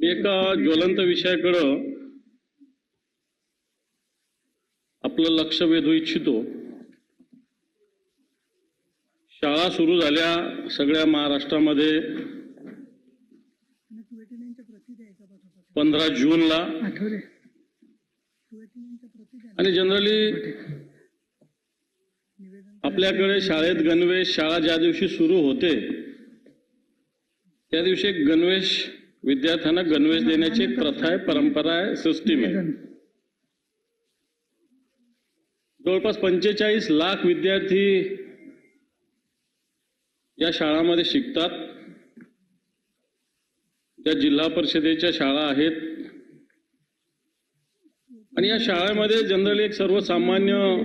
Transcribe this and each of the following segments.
एका ज्वलंत विषयाकडं आपलं लक्ष वेधू इच्छितो. शाळा सुरू झाल्या सगळ्या महाराष्ट्रामध्ये. पंधरा जूनला. आणि जनरली आपल्याकडे शाळेत गणवेश शाळा ज्या दिवशी सुरू होते त्या दिवशी एक गणवेश विद्यार्थ्यांना गणवेश देण्याची एक प्रथा आहे परंपरा आहे सिस्टीम आहे. जवळपास पंचेचाळीस लाख विद्यार्थी या शाळामध्ये शिकतात. त्या जिल्हा परिषदेच्या शाळा आहेत. आणि या शाळेमध्ये जनरली एक सर्वसामान्य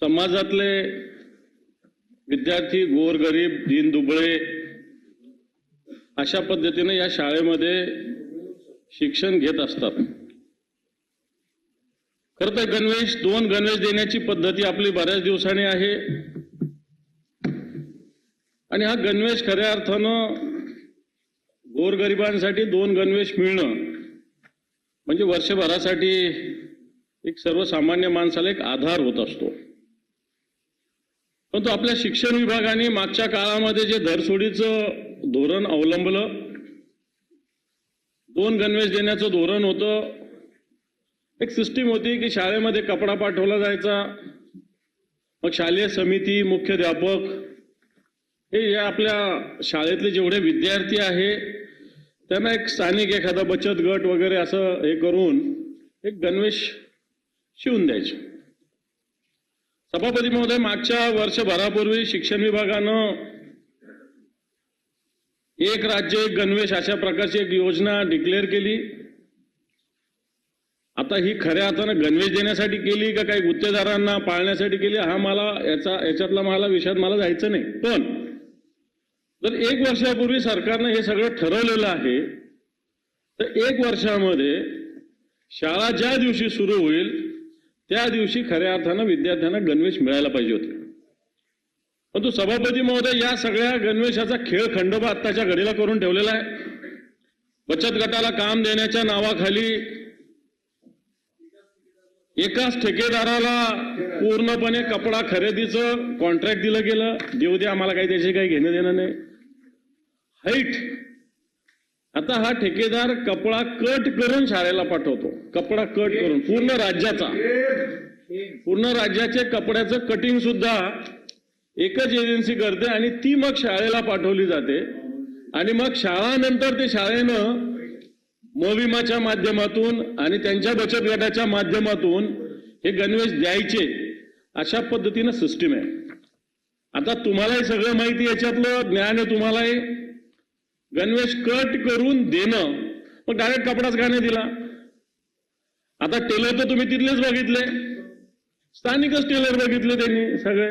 समाजातले विद्यार्थी गोरगरीब दीनदुबळे अशा पद्धतीने या शाळेमध्ये शिक्षण घेत असतात. खरं तर गणवेश दोन गणवेश देण्याची पद्धती आपली बऱ्याच दिवसांनी आहे. आणि हा गणवेश खऱ्या अर्थानं गोरगरिबांसाठी दोन गणवेश मिळणं म्हणजे वर्षभरासाठी एक सर्वसामान्य माणसाला एक आधार होत असतो. परंतु आपल्या शिक्षण विभागाने मागच्या काळामध्ये जे धरसोडीचं धोरण अवलंबलं दोन गणवेश देण्याचं धोरण होतं एक सिस्टीम होती की शाळेमध्ये कपडा पाठवला जायचा मग शालेय समिती मुख्याध्यापक हे या आपल्या शाळेतले जेवढे विद्यार्थी आहे त्यांना एक स्थानिक एखादा बचत गट वगैरे असं हे करून एक गणवेश शिवून द्यायचे. सभापती महोदय मागच्या वर्षभरापूर्वी शिक्षण विभागानं एक राज्य एक गणवेश अशा प्रकारची एक योजना डिक्लेअर केली. आता ही खऱ्या अर्थानं गणवेश देण्यासाठी केली का काही गुत्तेदारांना पाळण्यासाठी केली हा मला याचा याच्यातला मला विषयात मला जायचं नाही. पण जर एक वर्षापूर्वी सरकारनं हे सगळं ठरवलेलं आहे तर एक वर्षामध्ये शाळा ज्या दिवशी सुरू होईल त्या दिवशी खऱ्या अर्थानं विद्यार्थ्यांना गणवेश मिळायला पाहिजे होते. परंतु सभापती महोदय या सगळ्या गणवेशाचा खेळ खंडोबा आत्ताच्या घडीला करून ठेवलेला आहे. बचत गटाला काम देण्याच्या नावाखाली एकाच ठेकेदाराला पूर्णपणे कपडा खरेदीचं कॉन्ट्रॅक्ट दिलं गेलं. देऊ दे आम्हाला काही त्याशी काही घेणं देणं नाही. हाईट आता हा ठेकेदार कपडा कट करून शाळेला पाठवतो. कपडा कट करून पूर्ण राज्याचा. पूर्ण राज्याचे कपड्याचं कटिंग सुद्धा एकच एजन्सी करते आणि ती मग शाळेला पाठवली जाते. आणि मग शाळानंतर ते शाळेनं मोविमाच्या माध्यमातून आणि त्यांच्या बचत गटाच्या माध्यमातून हे गणवेश द्यायचे अशा पद्धतीनं सिस्टीम आहे. आता तुम्हालाही सगळं माहिती याच्यातलं ज्ञान आहे तुम्हालाही. गणवेश कट करून देणं. मग डायरेक्ट कपडाच का नाही दिला? आता टेलर तर तुम्ही तिथलेच बघितले. स्थानिकच टेलर बघितले त्यांनी सगळे.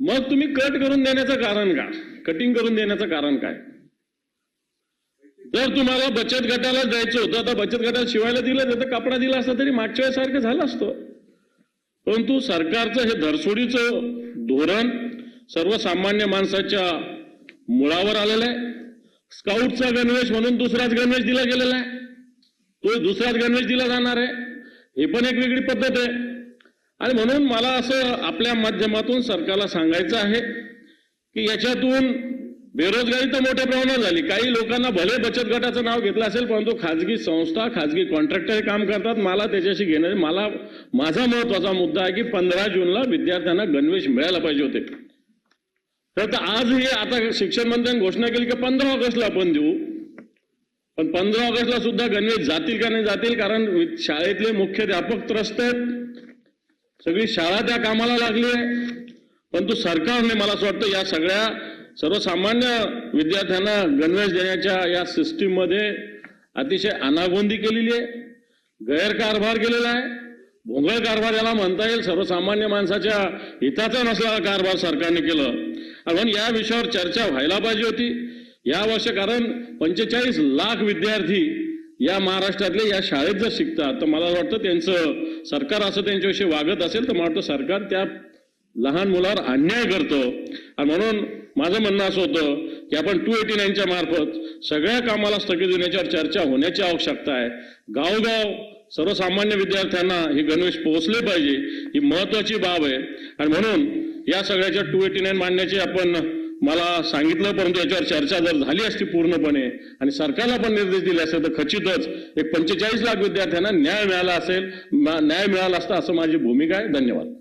मग तुम्ही कट करून देण्याचं कारण का कटिंग करून देण्याचं कारण काय? जर तुम्हाला बचत गटाला द्यायचं होतं आता बचत गटाला शिवायला दिलं तर कपडा दिला असता तरी मागच्या वेळेसारखं झालं असतं. परंतु सरकारचं हे धरसोडीचं धोरण सर्वसामान्य माणसाच्या मुळावर आलेलं आहे. स्काउटचा गणवेश म्हणून दुसराच गणवेश दिला गेलेला आहे. तो दुसराच गणवेश दिला जाणार आहे. हे पण एक वेगळी पद्धत आहे. आणि म्हणून मला असं आपल्या माध्यमातून सरकारला सांगायचं आहे की याच्यातून बेरोजगारी तर मोठ्या प्रमाणात झाली. काही लोकांना भले बचत गटाचं नाव घेतलं असेल परंतु खाजगी संस्था खाजगी कॉन्ट्रॅक्टर हे काम करतात. मला त्याच्याशी घेणं मला माझा महत्त्वाचा मुद्दा आहे की पंधरा जूनला विद्यार्थ्यांना गणवेश मिळायला पाहिजे होते. तर आज हे आता शिक्षण मंत्र्यांनी घोषणा केली की पंधरा ऑगस्टला आपण देऊ. पण पंधरा ऑगस्टला सुद्धा गणवेश जातील का नाही जातील? कारण शाळेतले मुख्याध्यापक त्रस्त आहेत. सगळी शाळा त्या कामाला लागली आहे. परंतु सरकारने मला असं वाटतं या सगळ्या सर्वसामान्य विद्यार्थ्यांना गणवेश देण्याच्या या सिस्टीममध्ये अतिशय अनागोंदी केलेली आहे. गैरकारभार केलेला आहे. भोंगळ कारभार याला म्हणता येईल. सर्वसामान्य माणसाच्या हिताचा नसलेला कारभार सरकारने केलं. म्हणून या विषयावर चर्चा व्हायला पाहिजे होती. या वर्ष कारण पंचेचाळीस लाख विद्यार्थी या महाराष्ट्रातले या शाळेत जर शिकतात तर मला वाटतं त्यांचं सरकार असं त्यांच्याविषयी वागत असेल तर मला वाटतं सरकार त्या लहान मुलावर अन्याय करतं. आणि म्हणून माझं म्हणणं असं होतं की आपण टू एटी नाईनच्या मार्फत सगळ्या कामाला स्थगित देण्याच्यावर चर्चा होण्याची आवश्यकता आहे. गावगाव सर्वसामान्य विद्यार्थ्यांना हे गणवेश पोहोचले पाहिजे ही महत्वाची बाब आहे. आणि म्हणून या सगळ्याच्या टू एटी नाईन मांडण्याचे आपण मला सांगितलं परंतु याच्यावर चर्चा जर झाली असती पूर्णपणे आणि सरकारला पण निर्देश दिले असते तर खचितच एक पंचेचाळीस लाख विद्यार्थ्यांना न्याय मिळाला असेल न्याय मिळाला असता असं माझी भूमिका आहे. धन्यवाद.